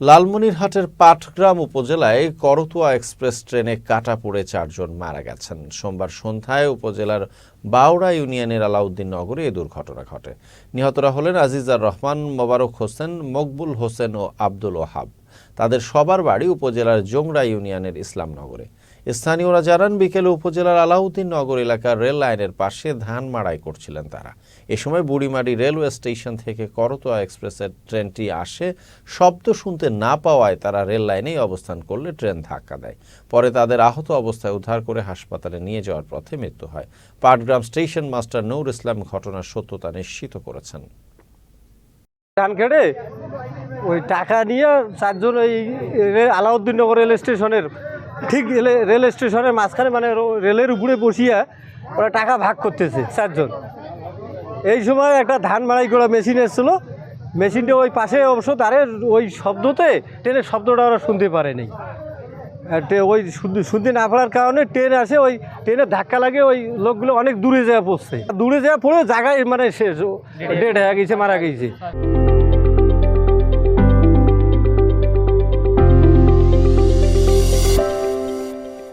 লালমনিরহাটের পাটগ্রাম উপজেলায় করতোয়া এক্সপ্রেস ট্রেনে কাটা পড়ে চারজন মারা গেছেন। সোমবার সন্ধ্যায় উপজেলার বাউড়া ইউনিয়নের আলাউদ্দিন নগরে এ দুর্ঘটনা ঘটে। নিহতরা হলেন আজিজার রহমান, মোবারক হোসেন, মকবুল হোসেন ও আব্দুল ওহাব তাদের সবার বাড়ি উপজেলার জোংরা ইউনিয়নের ইসলামনগরে। স্থানীয়রা জানান, বিকেলে উপজেলার আলাউদ্দিন নগর এলাকার রেল লাইনের পাশে ধান মাড়াই করছিলেন তারা। এ সময় বুড়িমারি রেলওয়ে স্টেশন থেকে করতোয়া এক্সপ্রেসের ট্রেনটি আসে। শব্দ শুনতে না পাওয়ায় তারা রেল লাইনেই অবস্থান করলে ট্রেন ধাক্কা দেয়। পরে তাদের আহত অবস্থায় উদ্ধার করে হাসপাতালে নিয়ে যাওয়ার পথে মৃত্যু হয়। পাটগ্রাম স্টেশন মাস্টার নূর ইসলাম ঘটনার সত্যতা নিশ্চিত করেছেন। ধান কেটে ওই টাকা নিয়ে চারজন ওই আলাউদ্দিন নগর রেল স্টেশনের ঠিক রেলে- স্টেশনের মাঝখানে মানে রেলের উপরে বসিয়া ওরা টাকা ভাগ করতেছে চারজন এই সময় একটা ধান মাড়াই করা মেশিন এসেছিল। মেশিনটা ওই পাশে অবশ্য তারে ওই শব্দতে, ট্রেনের শব্দটা ওরা শুনতে পারেনি ওই শুনতে- না পারার কারণে ট্রেন আসে, ওই ট্রেনের ধাক্কা লাগে, ওই লোকগুলো অনেক দূরে যাওয়া পড়ছে। দূরে যাওয়া পড়ে, জায়গায় মানে শেষ, ডেড হয়ে গেছে, মারা গেছে।